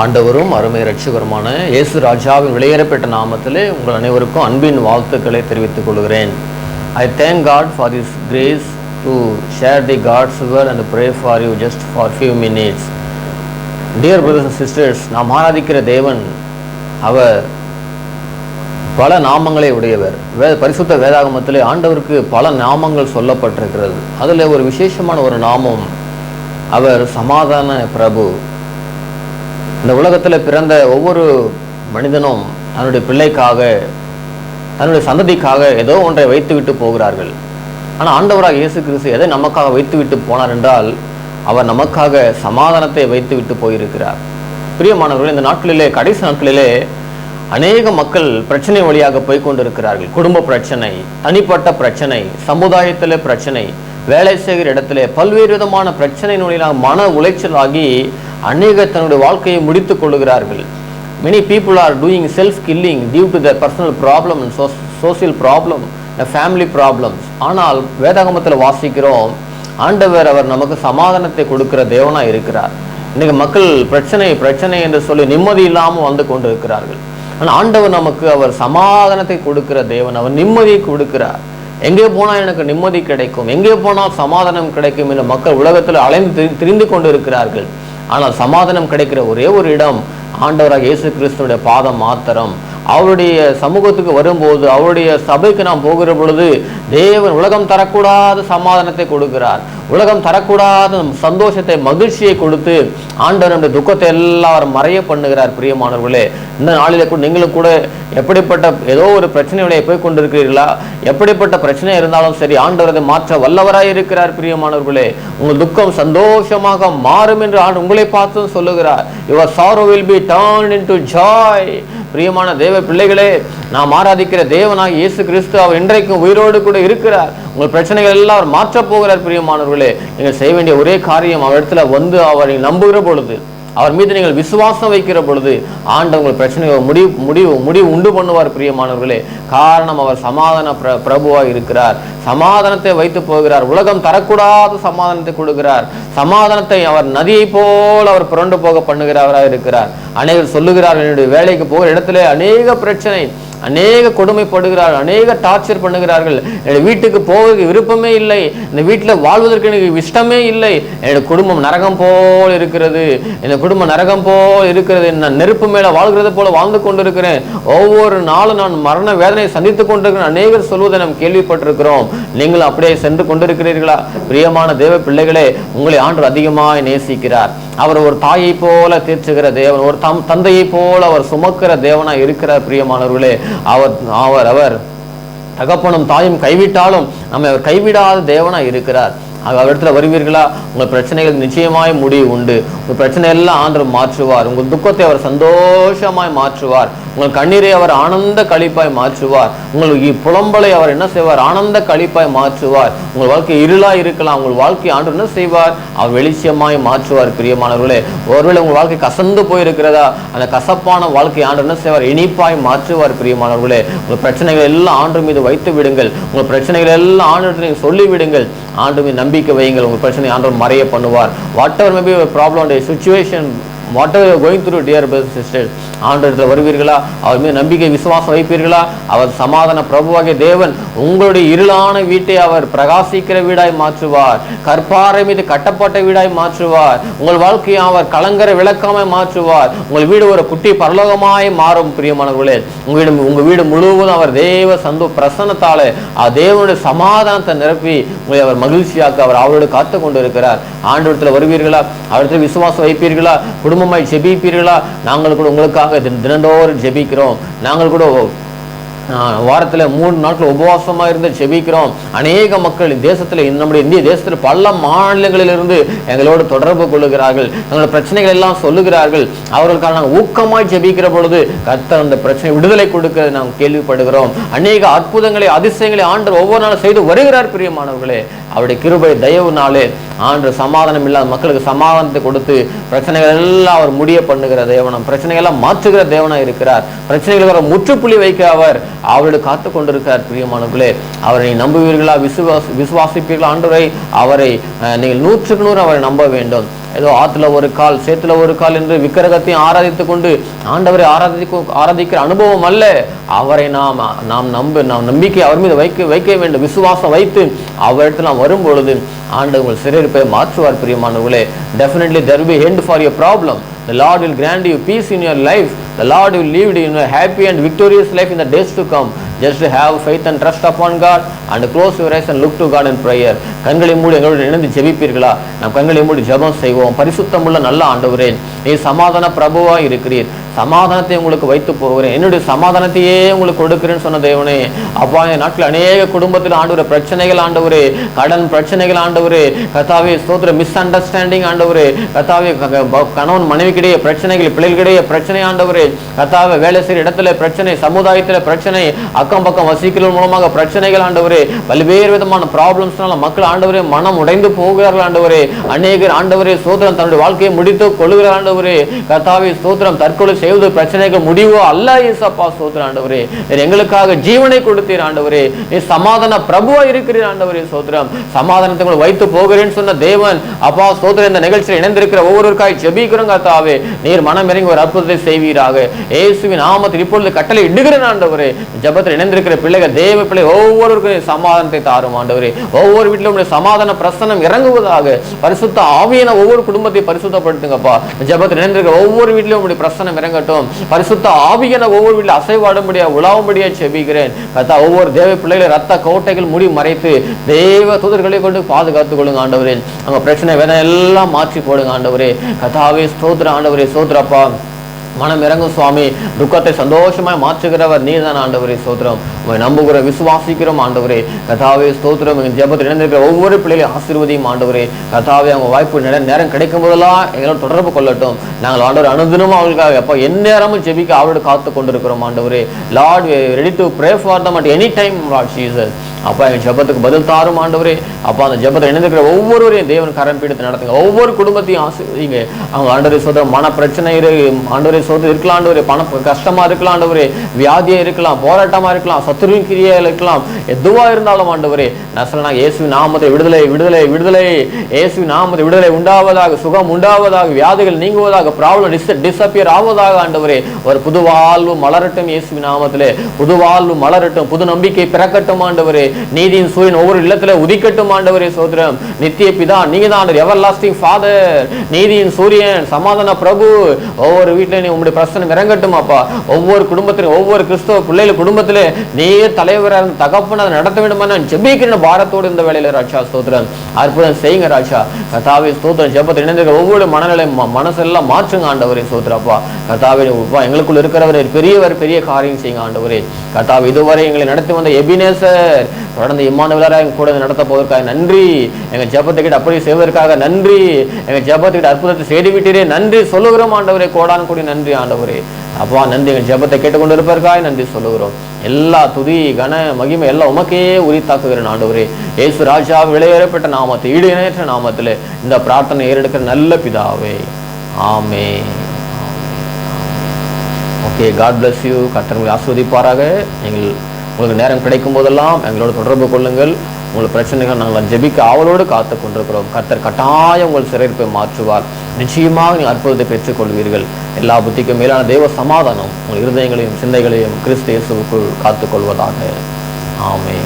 ஆண்டவரும் அருமை ரட்சகருமான இயேசு ராஜாவின் விலையேறப்பட்ட நாமத்திலே உங்கள் அனைவருக்கும் அன்பின் வாழ்த்துக்களை தெரிவித்துக் கொள்கிறேன். I thank God for this grace to share the God's word and pray for you just for few minutes dear brothers and sisters நாம் ஆராதிக்கிற தேவன் அவர் பல நாமங்களை உடையவர். வே பரிசுத்த வேதாகமத்திலே ஆண்டவருக்கு பல நாமங்கள் சொல்லப்பட்டிருக்கிறது. அதில் ஒரு விசேஷமான ஒரு நாமம் அவர் சமாதான பிரபு. இந்த உலகத்தில் பிறந்த ஒவ்வொரு மனிதனும் தன்னுடைய பிள்ளைக்காக தன்னுடைய சந்ததிக்காக ஏதோ ஒன்றை வைத்துவிட்டு போகிறார்கள். ஆனால் ஆண்டவராக இயேசு கிறிஸ்து எதை நமக்காக வைத்துவிட்டு போனார் என்றால் அவர் நமக்காக சமாதானத்தை வைத்துவிட்டு போயிருக்கிறார். பிரியமானவர்கள் இந்த நாட்களிலே கடைசி நாட்களிலே அநேக மக்கள் பிரச்சனை வழியாக போய் கொண்டிருக்கிறார்கள். குடும்ப பிரச்சனை தனிப்பட்ட பிரச்சனை சமுதாயத்தில் பிரச்சனை வேலை செய்கிற இடத்துல பல்வேறு விதமான பிரச்சனையினுடைய மன உளைச்சலாகி அநேக தன்னுடைய வாழ்க்கையை முடித்துக் கொள்ளுகிறார்கள். Many people are doing self killing due to the personal problem and social problem family problems ஆனால் வேதாகமத்தில் வாசிக்கிறோம் ஆண்டவர் அவர் நமக்கு சமாதானத்தை கொடுக்கிற தேவனா இருக்கிறார். இன்றைக்கு மக்கள் பிரச்சனை பிரச்சனை என்று சொல்லி நிம்மதி இல்லாமல் வந்து கொண்டு இருக்கிறார்கள் ஆனால் ஆண்டவர் நமக்கு அவர் சமாதானத்தை கொடுக்கிற தேவன் அவர் நிம்மதியை கொடுக்கிறார். எங்கே போனால் எனக்கு நிம்மதி கிடைக்கும் எங்கே போனால் சமாதானம் கிடைக்கும் என்று மக்கள் உலகத்தில் அலைந்து திரிந்து கொண்டு இருக்கிறார்கள் ஆனால் சமாதானம் கிடைக்கிற ஒரே ஒரு இடம் ஆண்டவராக இயேசு கிறிஸ்துவனுடைய பாதம் மாத்திரம். அவருடைய சமூகத்துக்கு வரும்போது அவருடைய சபைக்கு நாம் போகிற பொழுது தேவன் உலகம் தரக்கூடாத சமாதானத்தை கொடுக்கிறார். உலகம் தரக்கூடாத சந்தோஷத்தை மகிழ்ச்சியை கொடுத்து ஆண்டவர் நம்முடைய துக்கத்தை எல்லாரும் மறைய பண்ணுகிறார் பிரியமானவர்களே இந்த நாளில் கூட நீங்களும் கூட எப்படிப்பட்ட ஏதோ ஒரு பிரச்சனையுடைய போய் கொண்டிருக்கிறீர்களா? எப்படிப்பட்ட பிரச்சனை இருந்தாலும் சரி ஆண்டவர் அதை மாற்ற வல்லவராய் இருக்கிறார் பிரியமானவர்களே உங்கள் துக்கம் சந்தோஷமாக மாறும் என்று ஆண்டு உங்களை பார்த்தும் சொல்லுகிறார். Your will be turn in to joy பிரியமான தேவ பிள்ளைகளே நாம் ஆராதிக்கிற தேவனாக இயேசு கிறிஸ்து அவர் இன்றைக்கும் உயிரோடு கூட இருக்கிறார். உங்கள் பிரச்சனைகள் எல்லாம் அவர் மாற்றப் போகிறார் பிரியமானவர்களே. நீங்கள் செய்ய வேண்டிய ஒரே காரியம் அவர் இடத்துல வந்து அவரை நம்புகிற பொழுது அவர் மீது நீங்கள் விசுவாசம் வைக்கிற பொழுது ஆண்டு உங்கள் பிரச்சனையை முடிவு முடிவு முடிவு உண்டு பண்ணுவார் பிரியமானவர்களே. காரணம் அவர் சமாதான பிர பிரபுவாக இருக்கிறார். சமாதானத்தை வைத்து போகிறார். உலகம் தரக்கூடாத சமாதானத்தை கொடுக்கிறார். சமாதானத்தை அவர் நதியை போல் அவர் புரண்டு போக பண்ணுகிறவராக இருக்கிறார். அநேகர் சொல்லுகிறார் என்னுடைய வேலைக்கு போகிற இடத்துல அநேக பிரச்சனை. அநேக கொடுமைப்படுகிறார்கள் அநேக டார்ச்சர் பண்ணுகிறார்கள். என்னுடைய வீட்டுக்கு போவதற்கு விருப்பமே இல்லை. இந்த வீட்டில் வாழ்வதற்கு எனக்கு இஷ்டமே இல்லை. என்னுடைய குடும்பம் நரகம் போல் இருக்கிறது. என்னுடைய குடும்பம் நரகம் போல் இருக்கிறது. நான் நெருப்பு மேலே வாழ்கிறது போல வாழ்ந்து கொண்டிருக்கிறேன். ஒவ்வொரு நாளும் நான் மரண வேதனையை சந்தித்துக் கொண்டிருக்கிறேன். அநேகர் சொல்வதை நாம் கேள்விப்பட்டிருக்கிறோம். நீங்கள் அப்படியே சென்று கொண்டிருக்கிறீர்களா? பிரியமான தேவ பிள்ளைகளே உங்களை ஆண்டு அதிகமாக நேசிக்கிறார். அவர் ஒரு தாயை போல தீர்ச்சுகிற தேவன் ஒரு தம் தந்தையை போல அவர் சுமக்கிற தேவனா இருக்கிறார் பிரியமானவர்களே. அவர் அவர் அவர் தகப்பனும் தாயும் கைவிட்டாலும் நம்மை அவர் கைவிடாத தேவனா இருக்கிறார். ஆக அவரிடத்துல வருவீர்களா? உங்கள் பிரச்சனைகள் நிச்சயமாய் முடிவு உண்டு. உங்கள் பிரச்சனை எல்லாம் ஆண்டவர் மாற்றுவார். உங்கள் துக்கத்தை அவர் சந்தோஷமாய் மாற்றுவார். உங்கள் கண்ணீரை அவர் ஆனந்த கழிப்பாய் மாற்றுவார். உங்கள் புலம்பலை அவர் என்ன செய்வார்? ஆனந்த கழிப்பாய் மாற்றுவார். உங்கள் வாழ்க்கை இருளா இருக்கலாம். உங்கள் வாழ்க்கை ஆண்டு என்ன செய்வார்? அவர் வெளிச்சமாய் மாற்றுவார் பிரியமானவர்களே. ஒருவேளை உங்கள் வாழ்க்கை கசந்து போயிருக்கிறதா? அந்த கசப்பான வாழ்க்கை ஆண்டு என்ன செய்வார்? இனிப்பாய் மாற்றுவார் பிரியமானவர்களே. உங்கள் பிரச்சனைகள் எல்லாம் ஆண்டு மீது வைத்து விடுங்கள். உங்கள் பிரச்சனைகள் எல்லாம் ஆண்டு நீங்கள் சொல்லிவிடுங்கள். ஆண்டு மீது நம்பிக்கை வையுங்கள். உங்கள் பிரச்சனை ஆண்டவர் மறைய பண்ணுவார். Whatever maybe problem situation what are going through dear brother sister ஆண்டவரத்தில் வருவீர்களா? அவர் மீது நம்பிக்கை விசுவாசம் வைப்பீர்களா? அவர் சமாதான பிரபுவாகிய தேவன் உங்களுடைய இருளான வீட்டை அவர் பிரகாசிக்கிற வீடாய் மாற்றுவார். கற்பாறை மீது கட்டப்பட்ட வீடாய் மாற்றுவார். உங்கள் வாழ்க்கையை அவர் கலங்கர விளக்காமாய் மாற்றுவார். உங்கள் வீடு ஒரு குட்டி பரலோகமாய் மாறும் பிரியமானவர்களே. உங்க வீடு உங்க வீடு முழுவதும் அவர் தேவ சந்தோ பிரசன்னத்தாலே ஆ தேவனுடைய சமாதானத்தை நிரப்பி உங்களை அவர் மகிழ்ச்சியாக்க அவர் அவரோடு காத்து கொண்டு இருக்கிறார் ஆண்டவரத்தில் வருவீர்களா? அவரிடத்தில் விசுவாசம் வைப்பீர்களா? குடும்ப குடும்பமாய் ஜெபிப்பீர்களா நாங்கள் கூட உங்களுக்காக தினந்தோறும் ஜெபிக்கிறோம் நாங்கள் கூட வாரத்தில் மூணு நாட்கள் உபவாசமாக இருந்து ஜெபிக்கிறோம். அநேக மக்கள் இந்த தேசத்தில் நம்முடைய இந்திய தேசத்தில் பல மாநிலங்களிலிருந்து எங்களோடு தொடர்பு கொள்ளுகிறார்கள். தங்களோட பிரச்சனைகள் எல்லாம் சொல்லுகிறார்கள். அவர்களுக்காக நாங்கள் ஊக்கமாய் ஜெபிக்கிற பொழுது கத்த அந்த பிரச்சனை விடுதலை கொடுக்கிறது நாம் கேள்விப்படுகிறோம். அநேக அற்புதங்களை அதிசயங்களை ஆண்டு ஒவ்வொரு நாளும் செய்து வருகிறார் பிரியமானவர்களே. அவருடைய கிருபை தயவுனாலே ஆண்டு சமாதானம் இல்லாத மக்களுக்கு சமாதானத்தை கொடுத்து பிரச்சனைகள் எல்லாம் அவர் முடிய பண்ணுகிற தேவனம். பிரச்சனைகள் எல்லாம் மாற்றுகிற தேவனாக இருக்கிறார். பிரச்சனைகளுக்கு அவர் முற்றுப்புள்ளி வைக்க அவர் அவரோடு காத்து கொண்டிருக்கிறார் பிரியமானவர்களே. அவரை நம்புவீர்களா? விசுவாச விசுவாசிப்பீர்களா? ஆண்டவரை அவரை நீங்கள் நூற்றுக்கு நூறு அவரை நம்ப வேண்டும். ஏதோ ஆற்றுல ஒரு கால் சேத்துல ஒரு கால் என்று விக்கிரகத்தையும் ஆராதித்து கொண்டு ஆண்டவரை ஆராதிக்க ஆராதிக்கிற அனுபவம் அல்ல. அவரை நாம் நாம் நம்ப நாம் நம்பிக்கை அவர் மீது வைக்க வைக்க வேண்டும். விசுவாசம் வைத்து அவரிடத்தில் நாம் வரும் பொழுது ஆண்டு உங்கள் சிறையிருப்பை மாற்றுவார் பிரியமானவர்களே. Definitely there be hand for for problem the Lord will grant you peace in your life the lord will lead you in a happy and victorious life in the days to come just to faith and trust trust upon god and close your eyes and look to god in prayer. கண்களை மூடி எங்களுடன் இணைந்து ஜெபிப்பீர்களா? நாம் கண்களை மூடி ஜபம் செய்வோம். பரிசுத்தமுள்ள நல்ல ஆண்டவரே நீ சமாதான பிரபுவாக இருக்கிறீர். சமாதானத்தை உங்களுக்கு வைத்து போகிறேன். என்னுடைய சமாதானத்தையே உங்களுக்கு கொடுக்கிறேன்னு சொன்ன தேவனே அப்பா இந்த நாட்டில் அநேக குடும்பத்தில் ஆண்டவர் பிரச்சனைகள் ஆண்டவரே கடன் பிரச்சனைகள் ஆண்டவரே கத்தாவே ஸ்தோத்திர மிஸ் அண்டர்ஸ்டாண்டிங் ஆண்டவரே கத்தாவே கணவன் மனைவிக்கிடையே பிரச்சனைகள் பிள்ளைகளிடையே பிரச்சனை ஆண்டவரே கத்தாவே வேலை செய்கிற இடத்துல பிரச்சனை சமுதாயத்தில் பிரச்சனை அக்கம் பக்கம் வசிக்கிறவர்கள் மூலமாக பிரச்சனைகள் ஆண்டவரே பல்வேறு விதமான ப்ராப்ளம்ஸ்னால மக்கள் ஆண்டவரே மனம் உடைந்து போகிறார்கள் ஆண்டவரே. அநேகர் ஆண்டவரே சோதரம் தன்னுடைய வாழ்க்கையை முடித்து கொள்கிறார் ஆண்டவரே. கர்த்தாவை ஸ்தோத்திரம் தற்கொலை செய்வது பிரச்சனைக்கு முடிவோ அல்ல ஏசப்பா ஸ்தோத்திரம் ஆண்டவரே. எங்களுக்காக ஜீவனை கொடுத்தீர் ஆண்டவரே. நீ சமாதான பிரபுவா இருக்கிறீர் ஆண்டவரே ஸ்தோத்திரம் சமாதானத்தை வைத்து போகிறேன்னு சொன்ன தேவன் அப்பா ஸ்தோத்திரம் இந்த நிகழ்ச்சியில் இணைந்திருக்கிற ஒவ்வொருவருக்காய் ஜெபிக்கிறோம் கர்த்தாவே. நீர் மனம் இறங்கி ஒரு அற்புதத்தை செய்வீராக. இயேசுவின் நாமத்தில் இப்பொழுது கட்டளை இடுகிறேன் ஆண்டவரே. ஜபத்தில் இணைந்திருக்கிற பிள்ளைகள் தேவ பிள்ளை ஒவ்வொருவருக்கும் சமாதானத்தை தாரும் ஆண்டவரே. ஒவ்வொரு வீட்டிலும் உடைய சமாதான பிரசனம் இறங்குவதாக பரிசுத்த ஆவியன ஒவ்வொரு குடும்பத்தை பரிசுத்தப்படுத்துங்கப்பா. ஜபத்தில் இணைந்திருக்கிற ஒவ்வொரு வீட்டிலும் உங்களுடைய பிரசனம் இறங்கட்டும். பரிசுத்த ஆவியன ஒவ்வொரு வீட்டில் அசைவாடும்படியா உலாவும்படியா செபிக்கிறேன். கத்தா ஒவ்வொரு தேவ பிள்ளைகளை ரத்த கோட்டைகள் முடி மறைத்து தேவ தூதர்களை கொண்டு பாதுகாத்துக் கொள்ளுங்க ஆண்டவரே. அவங்க பிரச்சனை வேதனை எல்லாம் மாற்றி போடுங்க ஆண்டவரே. கதாவே ஸ்தோத்திர ஆண்டவரே சோத்ரப்பா மனம் இறங்கும் சுவாமி துக்கத்தை சந்தோஷமாய் மாற்றுகிறவர் நீதான் ஆண்டவரே ஸ்தோத்திரம். உங்களை நம்புகிற விசுவாசிக்கிறோம் ஆண்டவரே. கதாவே ஸ்தோத்திரம். எங்கள் ஜபத்தில் இணைந்திருக்கிற ஒவ்வொரு பிள்ளைகளையும் ஆசீர்வதியும் ஆண்டவரே. கதாவே அவங்க வாய்ப்பு நேரம் நேரம் கிடைக்கும் போதெல்லாம் எங்களோட தொடர்பு கொள்ளட்டும். நாங்கள் ஆண்டவர் அனுதினமும் அவர்களுக்காக. எப்போ எந்நேரமும் ஜெபிக்க அவரோடு காத்து கொண்டிருக்கிறோம் ஆண்டவரே Lord ready to pray for them at any time Lord Jesus அப்பா எங்கள் ஜெபத்துக்கு பதில் தாரும் ஆண்டவரே. அப்பா அந்த ஜெபத்தை இணைந்திருக்கிற ஒவ்வொருவரையும் தேவன் கரம் பீடத்தை நடத்துங்க. ஒவ்வொரு குடும்பத்தையும் ஆசிரியங்க அவங்க ஆண்டவரே சோதரம் மன பிரச்சனை இரு. ஆண்டவரே சோதரம் இருக்கலாம் ஆண்டவரே. பணம் கஷ்டமா இருக்கலாம் ஆண்டவரே. வியாதியா இருக்கலாம் போராட்டமா இருக்கலாம் சத்துருவின் கிரியா இருக்கலாம். எதுவா இருந்தாலும் ஆண்டவரே நசலனா இயேசு நாமத்தை விடுதலை விடுதலை விடுதலை. இயேசு நாமத்தை விடுதலை உண்டாவதாக சுகம் உண்டாவதாக வியாதிகள் நீங்குவதாக ப்ராப்ளம் டிஸ் டிஸ்அப்பியர் ஆவதாக ஆண்டவரே. ஒரு புது வாழ்வு மலரட்டும் இயேசு நாமத்திலே. புது வாழ்வு மலரட்டும் புது நம்பிக்கை பிறக்கட்டும் ஆண்டவரே. நீதியின் சூரியன் ஒவ்வொரு இல்லத்துல உதிக்கட்டும் ஆண்டவரே சோதரம். நித்திய பிதா நீங்க தான் எவர் லாஸ்டிங் ஃபாதர் நீதியின் சூரியன் சமாதான பிரபு. ஒவ்வொரு வீட்டிலும் நீ உங்களுடைய பிரசனம் இறங்கட்டும் அப்பா. ஒவ்வொரு குடும்பத்திலும் ஒவ்வொரு கிறிஸ்தவ பிள்ளைகள் குடும்பத்திலே நீயே தலைவராக இருந்து தகப்பன் அதை நடத்த வேண்டுமா நான் ஜெபிக்கிற பாரத்தோடு இந்த வேலையில ராஜா ஸ்தோத்திரம் அற்புதம் செய்யுங்க ராஜா. கதாவே ஸ்தோத்திரம். ஜெபத்தில் இணைந்திருக்க ஒவ்வொரு மனநிலை மனசெல்லாம் மாற்றுங்க ஆண்டவரே ஸ்தோத்திரப்பா கதாவே எங்களுக்குள்ள இருக்கிறவரே பெரியவர் பெரிய காரியம் செய்யுங்க ஆண்டவரே. கதாவே இதுவரை எங்களை நடத்தி வந்த எபினேசர் தொடர்ந்து இம்மானுவலராக எங்கள் கூட நடத்த போவதற்காக நன்றி. எங்க ஜெபத்தை கிட்ட அப்படி செய்வதற்காக நன்றி. எங்க ஜெபத்தை அற்புதத்தை செய்து விட்டீரே. நன்றி சொல்லுகிறோம் ஆண்டவரே. கோடான் கூடி நன்றி ஆண்டவரே. அப்பா நன்றி. எங்க ஜெபத்தை கேட்டுக்கொண்டு இருப்பதற்காக நன்றி சொல்லுகிறோம். எல்லா துதி கன மகிமை எல்லாம் உமக்கே உரித்தாக்குகிறேன் ஆண்டவரே. இயேசு ராஜா விளையேறப்பட்ட நாமத்தை ஈடு இணையற்ற நாமத்திலே இந்த பிரார்த்தனை ஏறெடுக்கிற நல்ல பிதாவே. ஆமே ஓகே காட் பிளஸ் யூ கர்த்தர் ஆஸ்வதிப்பாராக நீங்கள் உங்களுக்கு நேரம் கிடைக்கும் போதெல்லாம் எங்களோட தொடர்பு கொள்ளுங்கள். உங்கள் பிரச்சனைகள் நாங்கள் ஜெபிக்க ஆவலோடு காத்து கொண்டிருக்கிறோம். கர்த்தர் கட்டாயம் உங்கள் சிறையிருப்பை மாற்றுவார். நிச்சயமாக நீங்கள் அற்புதத்தை பெற்றுக்கொள்வீர்கள். எல்லா புத்திக்கும் மேலான தெய்வ சமாதானம் உங்கள் இருதயங்களையும் சிந்தைகளையும் கிறிஸ்து இயேசுவுக்குள் காத்துக்கொள்வதாக. ஆமே